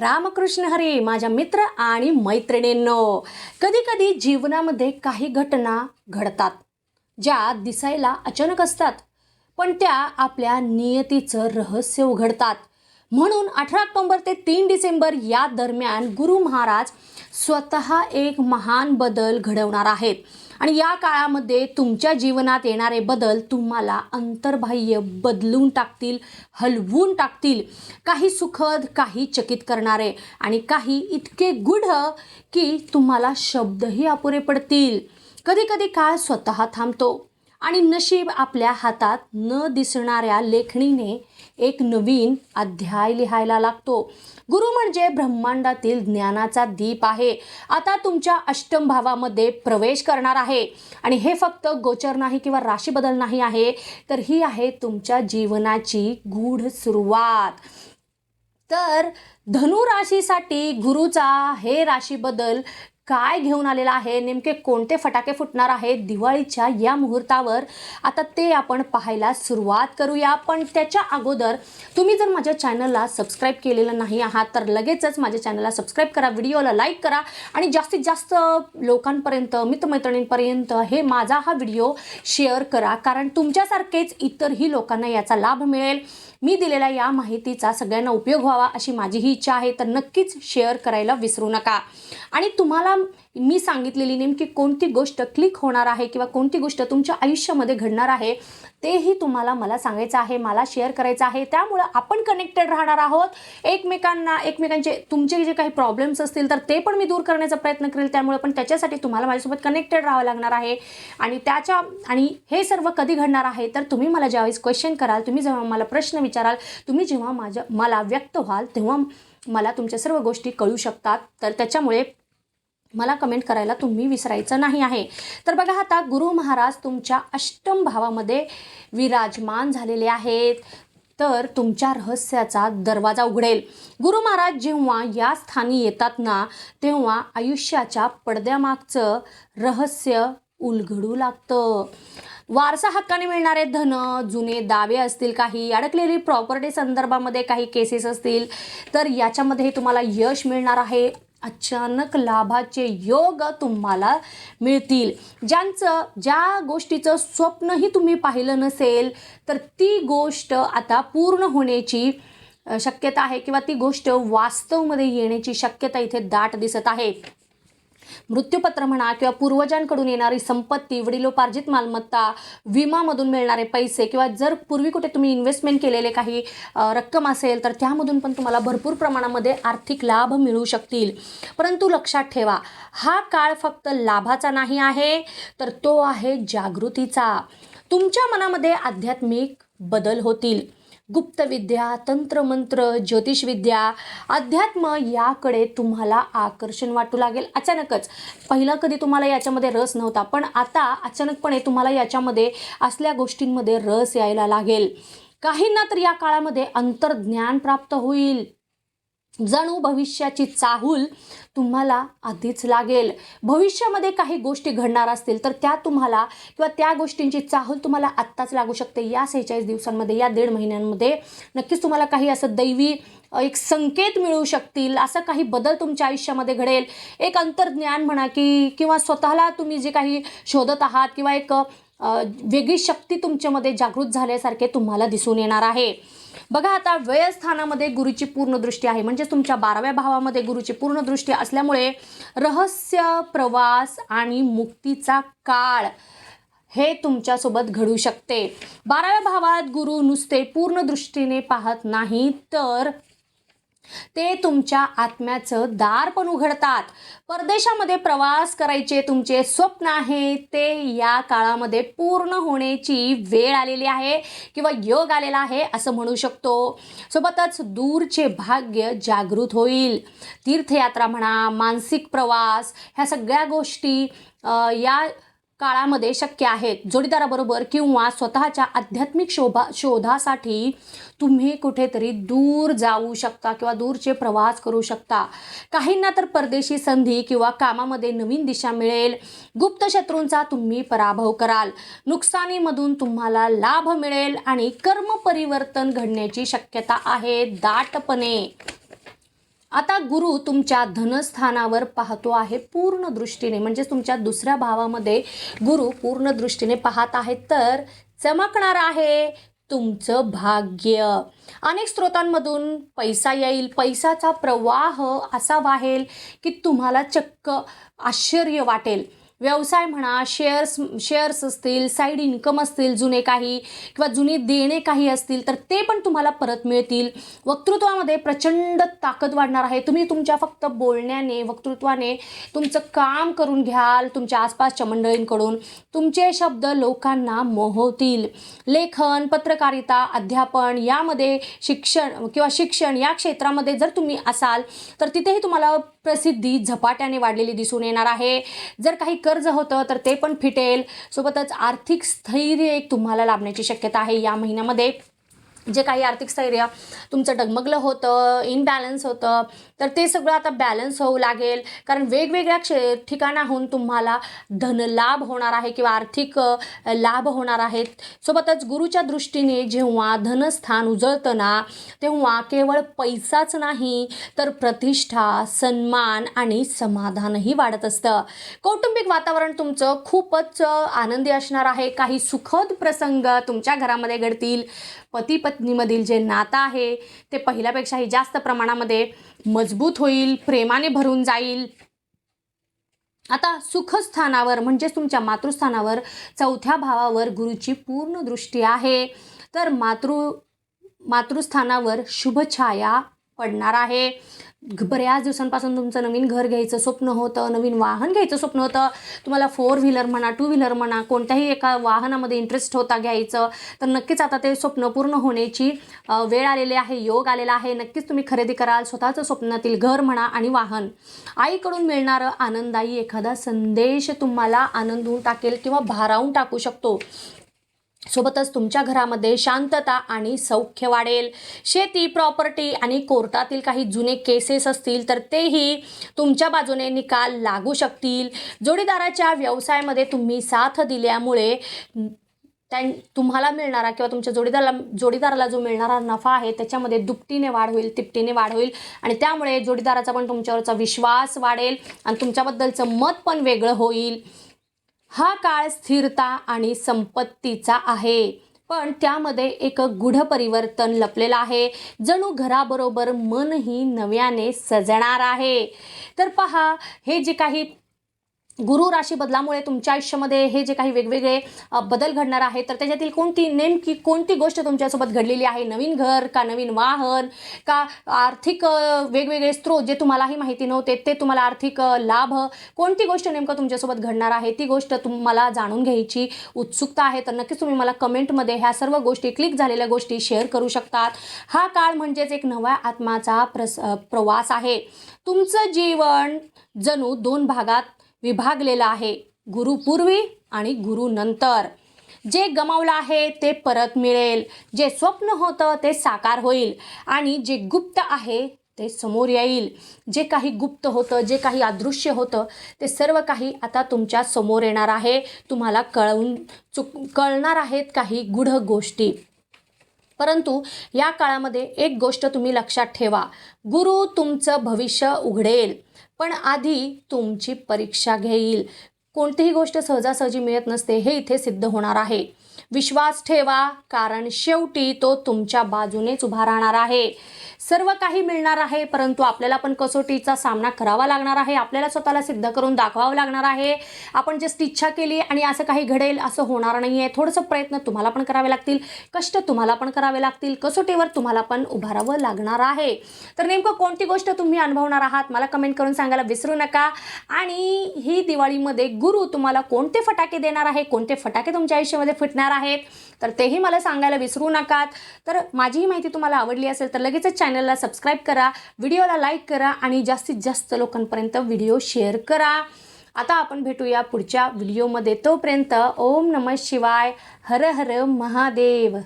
रामकृष्ण हरी माझ्या मित्र आणि मैत्रिणींनो. कधी कधी जीवनामध्ये काही घटना घडतात ज्या दिसायला अचानक असतात पण त्या आपल्या नियतीचं रहस्य उघडतात. म्हणून अठरा ऑक्टोंबर ते तीन डिसेंबर या दरम्यान गुरु महाराज स्वतः एक महान बदल घडवणार आहेत. आणि या काळामध्ये तुमच्या जीवनात येणारे बदल तुम्हाला अंतर्बाह्य बदलून टाकतील हलवून टाकतील. काही सुखद काही चकित करणारे आणि काही इतके गुढ की तुम्हाला शब्दही अपुरे पडतील. कधी कधी काळ स्वतः थांबतो. आणि नशीब आपल्या हातात न दिसणाऱ्या लेखणीने एक नवीन अध्याय लिहायला लागतो. गुरु म्हणजे ब्रह्मांडातील ज्ञानाचा दीप आहे. आता तुमच्या अष्टम भावामध्ये प्रवेश करणार आहे. आणि हे फक्त गोचर नाही किंवा राशी बदल नाही आहे तर ही आहे तुमच्या जीवनाची गूढ सुरुवात. तर धनु राशीसाठी गुरुचा हे राशी बदल काय घेऊन आलेला आहे? नेमके कोणते फटाके फुटणार आहेत? दिवाळीच्या या मुहूर्तावर आता ते आपण पाहायला सुरुवात करूया. पण त्याच्या अगोदर तुम्ही जर माझ्या चॅनलला सबस्क्राईब केलेलं नाही आहात तर लगेचच माझ्या चॅनलला सबस्क्राईब करा व्हिडिओला लाईक करा आणि जास्तीत जास्त लोकांपर्यंत मित्रमैत्रिणींपर्यंत हे माझा हा व्हिडिओ शेअर करा. कारण तुमच्यासारखेच इतरही लोकांना याचा लाभ मिळेल. मी दिलेल्या या माहितीचा सगळ्यांना उपयोग व्हावा अशी माझी ही इच्छा आहे तर नक्कीच शेअर करायला विसरू नका. आणि तुम्हाला मी सांगितलेली नेमकी कोणती गोष्ट क्लिक होणार आहे किंवा कोणती गोष्ट तुमच्या आयुष्यामध्ये घडणार आहे तेही तुम्हाला मला सांगायचं आहे मला शेअर करायचं आहे. त्यामुळं आपण कनेक्टेड राहणार आहोत. एकमेकांना एकमेकांचे तुमचे जे काही प्रॉब्लेम्स असतील तर ते पण मी दूर करण्याचा प्रयत्न करेल. त्यामुळे पण त्याच्यासाठी तुम्हाला माझ्यासोबत कनेक्टेड राहावं लागणार आहे. आणि त्याच्या आणि हे सर्व कधी घडणार आहे तर तुम्ही मला ज्यावेळेस क्वेश्चन कराल तुम्ही जेव्हा मला प्रश्न विचाराल तुम्ही जेव्हा माझ्या मला व्यक्त व्हाल तेव्हा मला तुमच्या सर्व गोष्टी कळू शकतात. तर त्याच्यामुळे मला कमेंट करायला तुम्ही विसरायचं नाही आहे. तर बघा आता गुरु महाराज तुमच्या अष्टम भावामध्ये विराजमान झालेले आहेत. तर तुमच्या रहस्याचा दरवाजा उघडेल. गुरु महाराज जेव्हा या स्थानी येतात ना तेव्हा आयुष्याच्या पडद्यामागचं रहस्य उलगडू लागतं. वारसा हक्काने मिळणारे धन जुने दावे असतील काही अडकलेली प्रॉपर्टी संदर्भामध्ये काही केसेस असतील तर याच्यामध्ये तुम्हाला यश मिळणार आहे. अचानक लाभाचे योग तुम्हाला मिळतील. ज्यांचं ज्या गोष्टीचं स्वप्नही तुम्ही पाहिलं नसेल तर ती गोष्ट आता पूर्ण होण्याची शक्यता आहे किंवा ती गोष्ट वास्तवमध्ये येण्याची शक्यता इथे दाट दिसत आहे. मृत्यूपत्र म्हणा किंवा पूर्वजांकडून येणारी संपत्ती वडिलोपार्जित मालमत्ता विमामधून मिळणारे पैसे किंवा जर पूर्वी कुठे तुम्ही इन्व्हेस्टमेंट केलेले काही रक्कम असेल तर त्यामधून पण तुम्हाला भरपूर प्रमाणामध्ये आर्थिक लाभ मिळू शकतील. परंतु लक्षात ठेवा हा काळ फक्त लाभाचा नाही आहे तर तो आहे जागृतीचा. तुमच्या मनामध्ये आध्यात्मिक बदल होतील. गुप्तविद्या तंत्रमंत्र ज्योतिषविद्या अध्यात्म याकडे तुम्हाला आकर्षण वाटू लागेल. अचानकच पहिलं कधी तुम्हाला याच्यामध्ये रस नव्हता पण आता अचानकपणे तुम्हाला याच्यामध्ये असल्या गोष्टींमध्ये रस यायला लागेल. काहींना तर या काळामध्ये अंतर्ज्ञान प्राप्त होईल. जणू भविष्याची चाहूल तुम्हाला आधीच लागेल. भविष्यामध्ये काही गोष्टी घडणार असतील तर त्या तुम्हाला किंवा त्या गोष्टींची चाहूल तुम्हाला आत्ताच लागू शकते. या सेहेचाळीस दिवसांमध्ये या दीड महिन्यांमध्ये नक्कीच तुम्हाला काही असं दैवी एक संकेत मिळू शकतील. असं काही बदल तुमच्या आयुष्यामध्ये घडेल. एक अंतर्ज्ञान म्हणा की किंवा स्वतःला तुम्ही जे काही शोधत आहात किंवा एक वेगळी शक्ती तुमच्यामध्ये जागृत झाल्यासारखे तुम्हाला दिसून येणार आहे. बघा आता व्ययस्थानामध्ये गुरुची पूर्ण दृष्टी आहे. म्हणजे तुमच्या बाराव्या भावामध्ये गुरुची पूर्ण दृष्टी असल्यामुळे रहस्य प्रवास आणि मुक्तीचा काळ हे तुमच्यासोबत घडू शकते. बाराव्या भावात गुरु नुसते पूर्ण दृष्टीने पाहत नाही तर ते तुमच्या आत्म्याचं दार पण उघडतात. परदेशामध्ये प्रवास करायचे तुमचे स्वप्न आहे ते या काळामध्ये पूर्ण होण्याची वेळ आलेली आहे किंवा योग आलेला आहे असं म्हणू शकतो. सोबतच दूरचे भाग्य जागृत होईल. तीर्थयात्रा म्हणा मानसिक प्रवास ह्या सगळ्या गोष्टी या काळामध्ये शक्य आहेत. जोडीदाराबरोबर किंवा स्वतःच्या आध्यात्मिक शोभा शोधासाठी तुम्ही कुठेतरी दूर जाऊ शकता किंवा दूरचे प्रवास करू शकता. काहींना तर परदेशी संधी किंवा कामामध्ये नवीन दिशा मिळेल. गुप्त शत्रूंचा तुम्ही पराभव कराल. नुकसानीमधून तुम्हाला लाभ मिळेल आणि कर्म परिवर्तन घडण्याची शक्यता आहे दाटपणे. आता गुरु तुमच्या धनस्थानावर पाहतो आहे पूर्ण दृष्टीने म्हणजे तुमच्या दुसऱ्या भावामध्ये गुरु पूर्ण दृष्टीने पाहत आहे तर चमकणार आहे तुमचं भाग्य. अनेक स्रोतांमधून पैसा येईल पैशाचा प्रवाह असा वाहेल की तुम्हाला चक्क आश्चर्य वाटेल. व्यवसाय म्हणा शेअर्स शेअर्स असतील साईड इन्कम असतील जुने काही किंवा जुने देणे काही असतील तर ते पण तुम्हाला परत मिळतील. वक्तृत्वामध्ये प्रचंड ताकद वाढणार आहे. तुम्ही तुमच्या फक्त बोलण्याने वक्तृत्वाने तुमचं काम करून घ्याल तुमच्या आसपासच्या मंडळींकडून. तुमचे शब्द लोकांना मोहवतील लेखन पत्रकारिता अध्यापन यामध्ये शिक्षण किंवा शिक्षण या क्षेत्रामध्ये जर तुम्ही असाल तर तिथेही तुम्हाला प्रसिद्धी झपाट्याने वाढलेली दिसून येणार आहे. जर काही कर्ज होतं तर ते पण फिटेल. सोबतच आर्थिक स्थैर्य एक तुम्हाला लाभण्याची शक्यता आहे. या महिन्यामध्ये जे काही आर्थिक स्थैर्य तुमचं डगमगलं होतं इनबॅलन्स होतं तर ते सगळं आता बॅलन्स होऊ लागेल. कारण वेगवेगळ्या क्षे ठिकाणाहून तुम्हाला धनलाभ होणार आहे किंवा आर्थिक लाभ होणार आहेत. सोबतच गुरुच्या दृष्टीने जेव्हा धनस्थान उजळतं ना तेव्हा केवळ पैसाच नाही तर प्रतिष्ठा सन्मान आणि समाधानही वाढत असतं. कौटुंबिक वातावरण तुमचं खूपच आनंदी असणार आहे. काही सुखद प्रसंग तुमच्या घरामध्ये घडतील. पती पत्नीमधील जे नातं आहे ते पहिल्यापेक्षाही जास्त प्रमाणामध्ये मज मजबूत होईल प्रेमाने भरून जाईल. आता सुखस्थानावर म्हणजेच तुमच्या मातृस्थानावर चौथ्या भावावर गुरुची पूर्ण दृष्टी आहे. तर मातृ मातृस्थानावर शुभछाया पडणार आहे. बऱ्याच दिवसांपासून तुमचं नवीन घर घ्यायचं स्वप्न होतं नवीन वाहन घ्यायचं स्वप्न होतं. तुम्हाला फोर व्हीलर म्हणा टू व्हीलर म्हणा कोणत्याही एका वाहनामध्ये इंटरेस्ट होता घ्यायचं तर नक्कीच आता ते स्वप्न पूर्ण होण्याची वेळ आलेली आहे योग आलेला आहे. नक्कीच तुम्ही खरेदी कराल स्वतःचं स्वप्नातील घर म्हणा आणि वाहन. आईकडून मिळणारं आनंददायी एखादा संदेश तुम्हाला आनंदवून टाकेल किंवा भारावून टाकू शकतो. सोबतच तुमच्या घरामध्ये शांतता आणि सौख्य वाढेल. शेती प्रॉपर्टी आणि कोर्टातील काही जुने केसेस असतील तर तेही तुमच्या बाजूने निकाल लागू शकतील. जोडीदाराच्या व्यवसायामध्ये तुम्ही साथ दिल्यामुळे त्या तुम्हाला मिळणारा किंवा तुमच्या जोडीदाराला जोडीदाराला जो मिळणारा नफा आहे त्याच्यामध्ये दुपटीने वाढ होईल तिपटीने वाढ होईल आणि त्यामुळे जोडीदाराचा पण तुमच्यावरचा विश्वास वाढेल आणि तुमच्याबद्दलचं मत पण वेगळं होईल. हा काळ स्थिरता आणि संपत्तीचा आहे. पण त्यामध्ये एक गूढ परिवर्तन लपलेलं आहे. जणू घराबरोबर मनही नव्याने सजणार आहे. तर पहा हे जे काही गुरु राशी बदलामुळे तुमच्या आयुष्यामध्ये हे जे काही वेगवेगळे बदल घडणार आहेत तर त्याच्यातील कोणती नेमकी कोणती गोष्ट तुमच्यासोबत घडलेली आहे? नवीन घर का नवीन वाहन? का आर्थिक वेगवेगळे स्रोत जे तुम्हालाही माहिती नव्हते ते तुम्हाला आर्थिक लाभ? कोणती गोष्ट नेमकं तुमच्यासोबत घडणार आहे? ती गोष्ट तुम्हाला जाणून घ्यायची उत्सुकता आहे तर नक्कीच तुम्ही मला कमेंटमध्ये ह्या सर्व गोष्टी क्लिक झालेल्या गोष्टी शेअर करू शकतात. हा काळ म्हणजेच एक नव्या आत्माचा प्रस प्रवास आहे. तुमचं जीवन जणू दोन भागात विभागलेलं आहे. गुरुपूर्वी आणि गुरुनंतर जे गमावलं आहे ते परत मिळेल. जे स्वप्न होतं ते साकार होईल. आणि जे गुप्त आहे ते समोर येईल. जे काही गुप्त होतं जे काही अदृश्य होतं ते सर्व काही आता तुमच्यासमोर येणार आहे. तुम्हाला कळवून चुक कळणार आहेत काही गूढ गोष्टी. परंतु या काळामध्ये एक गोष्ट तुम्ही लक्षात ठेवा. गुरु तुमचं भविष्य उघडेल. पण आधी तुमची परीक्षा घेईल. कोणतीही गोष्ट सहजासहजी मिळत नसते हे इथे सिद्ध होणार आहे. विश्वास ठेवा कारण शेवटी तो तुमच्या बाजूनेच उभा राहणार आहे. सर्व काही मिळणार आहे परंतु आपल्याला पण कसोटीचा सामना करावा लागणार आहे. आपल्याला स्वतःला सिद्ध करून दाखवावं लागणार आहे. आपण जस्ट इच्छा केली आणि असं काही घडेल असं होणार नाही आहे थोडंसं प्रयत्न तुम्हाला पण करावे लागतील. कष्ट तुम्हाला पण करावे लागतील. कसोटीवर तुम्हाला पण उभारावं लागणार आहे. तर नेमकं कोणती गोष्ट तुम्ही अनुभवणार आहात? मला कमेंट करून सांगायला विसरू नका. आणि ही दिवाळीमध्ये गुरु तुम्हाला कोणते फटाके देणार आहे? कोणते फटाके तुमच्या आयुष्यामध्ये फुटणार आहे आहेत. तर तेही मला सांगायला विसरू नकात. तर माझी ही माहिती तुम्हाला आवडली असेल तर लगेचच चॅनलला सबस्क्राईब करा व्हिडिओला लाईक करा आणि जास्तीत जास्त लोकांपर्यंत व्हिडिओ शेअर करा. आता आपण भेटूया पुढच्या व्हिडिओमध्ये तोपर्यंत ओम नमः शिवाय. हर हर महादेव.